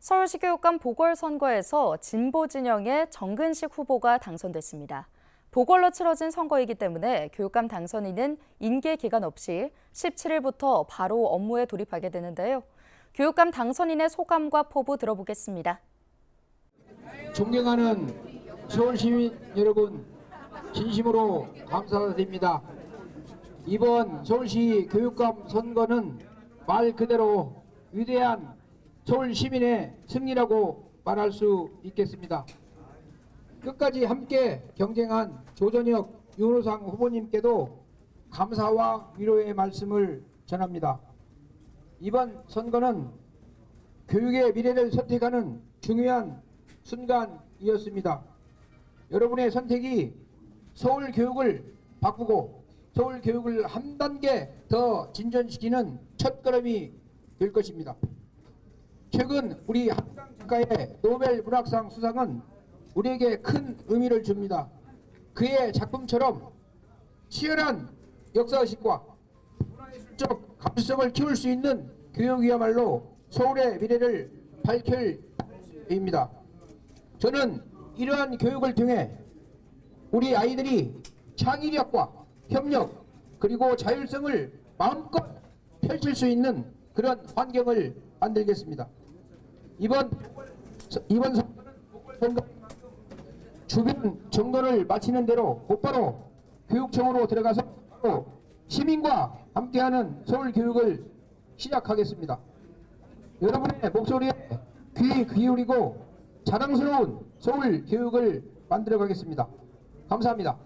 서울시 교육감 보궐선거에서 진보 진영의 정근식 후보가 당선됐습니다. 보궐로 치러진 선거이기 때문에 교육감 당선인은 인계 기간 없이 17일부터 바로 업무에 돌입하게 되는데요. 교육감 당선인의 소감과 포부 들어보겠습니다. 존경하는 서울 시민 여러분 진심으로 감사드립니다. 이번 서울시 교육감 선거는 말 그대로 위대한 서울 시민의 승리라고 말할 수 있겠습니다. 끝까지 함께 경쟁한 조전혁 윤호상 후보님께도 감사와 위로의 말씀을 전합니다. 이번 선거는 교육의 미래를 선택하는 중요한 순간이었습니다. 여러분의 선택이 서울 교육을 바꾸고 서울 교육을 한 단계 더 진전시키는 첫걸음이 될 것입니다. 최근 우리 한강 작가의 노벨 문학상 수상은 우리에게 큰 의미를 줍니다. 그의 작품처럼 치열한 역사의식과 문화예술적 감수성을 키울 수 있는 교육이야말로 서울의 미래를 밝힐 입니다. 저는 이러한 교육을 통해 우리 아이들이 창의력과 협력 그리고 자율성을 마음껏 펼칠 수 있는 그런 환경을 만들겠습니다. 이번 이번 선거 주변 정도를 마치는 대로 곧바로 교육청으로 들어가서 시민과 함께하는 서울 교육을 시작하겠습니다. 여러분의 목소리에 귀 기울이고 자랑스러운 서울 교육을 만들어 가겠습니다. 감사합니다.